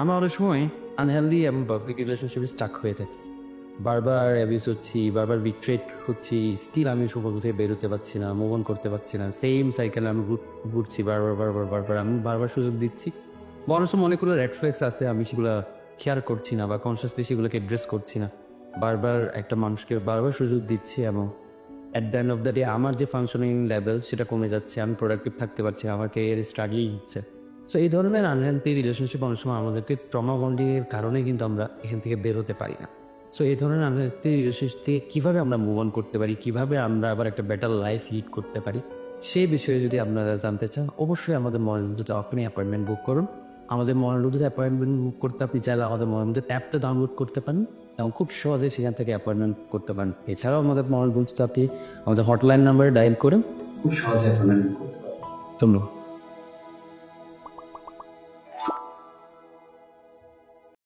আমরা অনেক সময় আনহেলদি এবং টক্সিক রিলেশনশিপে স্টাক হয়ে থাকি। বারবার অ্যাবিউস হচ্ছি, বারবার বিট্রেট হচ্ছি স্টিল আমি সম্পর্ক থেকে বেরোতে পারছি না মুভ অন করতে পারছি না সেম সাইকেলে আমি ঘুরছি, বারবার বারবার বারবার আমি বারবার সুযোগ দিচ্ছি। বা অনেক সময় অনেকগুলো রেড ফ্ল্যাগস আছে, আমি সেগুলো খেয়াল করছি না বা কনসিয়াসলি সেগুলোকে অ্যাড্রেস করছি না। বারবার একটা মানুষকে বারবার সুযোগ দিচ্ছি এবং at the end of the day আমার যে ফাংশনিং লেভেল সেটা কমে যাচ্ছে, আমি প্রোডাক্টিভ থাকতে পারছি আমার ক্যারিয়ার স্টাডি হচ্ছে। সো এই ধরনের আনহেলদি রিলেশনশিপ অনেক সময় আমাদেরকে ট্রমা বন্ডিংয়ের কারণে কিন্তু আমরা এখান থেকে বের হতে পারি না। সো এই ধরনের আনহেলদি রিলেশনশিপ থেকে কীভাবে আমরা মুভ অন করতে পারি কীভাবে আমরা আবার একটা বেটার লাইফ লিড করতে পারি সেই বিষয়ে যদি আপনারা জানতে চান অবশ্যই আমাদের মনোরুদ্ধতে আপনি অ্যাপয়েন্টমেন্ট বুক করুন। আমাদের মনোরুদ্ধতে অ্যাপয়েন্টমেন্ট বুক করতে আপনি চাইলে আমাদের মনোরুদ্ধ অ্যাপটা ডাউনলোড করতে পারেন এবং খুব সহজে সেখান থেকে অ্যাপয়েন্টমেন্ট করতে পারেন। এছাড়াও আমাদের মনোরুদ্ধতে আপনি আমাদের হটলাইন নাম্বারে ডায়াল করে খুব সহজে অ্যাপয়েন্টমেন্ট করতে পারেন ধন্যবাদ।